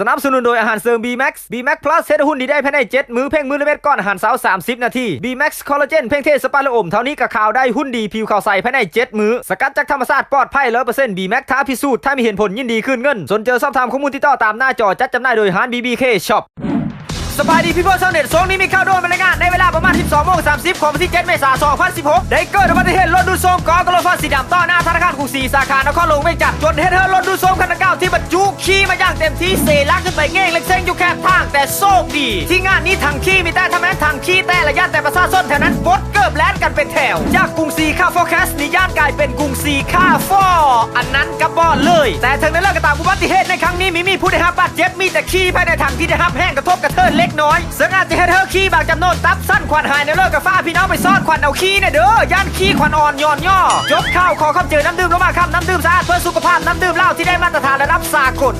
สนับสนุนโดยอาหารเสริม B-Max B-Max Plus เซตหุ้นดีได้ภายใน7มื้อเพ่งมื้อละเม็ดก้อนอาหารเช้า30 นาที B-Max Collagen เพ่งเทศสปาละอมเท่านี้กับข่าวได้หุ้นดีผิวขาวใสภายใน7มื้อสกัดจากธรรมชาติปลอดภัย100% B-Max ท้าพิสูจน์ถ้ามีเห็นผลยินดีคืนเงิน สนเจอสอบถามข้อมูลที่ต่อตามหน้าจอจัดจำหน่ายโดยฮาน BBK Shop สบายดีพี่พ่อชาวเน็ตสองนี้มีข่าวด่วนมารยายงานในเวลาประมาณ 12โมง30 ของวันที่ 7 เมษายน 2016 ได้เกิดอุบัติเหตุรถดูดโซมกอกระโหลกฟ้าสีดำต่อหน้าธนาคารกรุงศรีสาขานครหลวงเวียงจันทร์จนเฮดเธอร์รถดูดโซมคันดังกล่าวที่บรรจุ ขี่มาอย่างเต็มที่เสลักขึ้นไปเง่งเล็กเซ้งอยู่แคบทางแต่โชคดี ที่งานนี้ทางขี่มีแต่ทำแม้ทางขี่แต่ระยะแต่ประชาชนแถวนั้นบด แลนกันเป็นแถว จากกรุงศรีข้าฟอร์แคสต์นิย่านกลายเป็นกรุงศรีข้าฟออันนั้นกับบอลเลย แต่ถึงในเรื่องกระตามอุบัติเหตุในครั้งนี้มีมีผู้ได้รับบาดเจ็บมีแต่ขี่ภายในทางที่ได้รับแห้งกระทบกระเทินเล็กน้อยซึ่งอาจจะให้เธอขี่บางจำนวนตับสั้นควันหายในเลิกกับฟ้าพี่น้องไปซ่อนควันเอาขี้เนี่ยเด้อย่านขี้ควันอ่อนย่อนย่อยกข้าวขอคำเจอน้ำดื่มลงมาคำน้ำดื่มสะอาดเพื่อสุขภาพน้ำดื่มเหล้าที่ได้มาตรฐานระดับสากล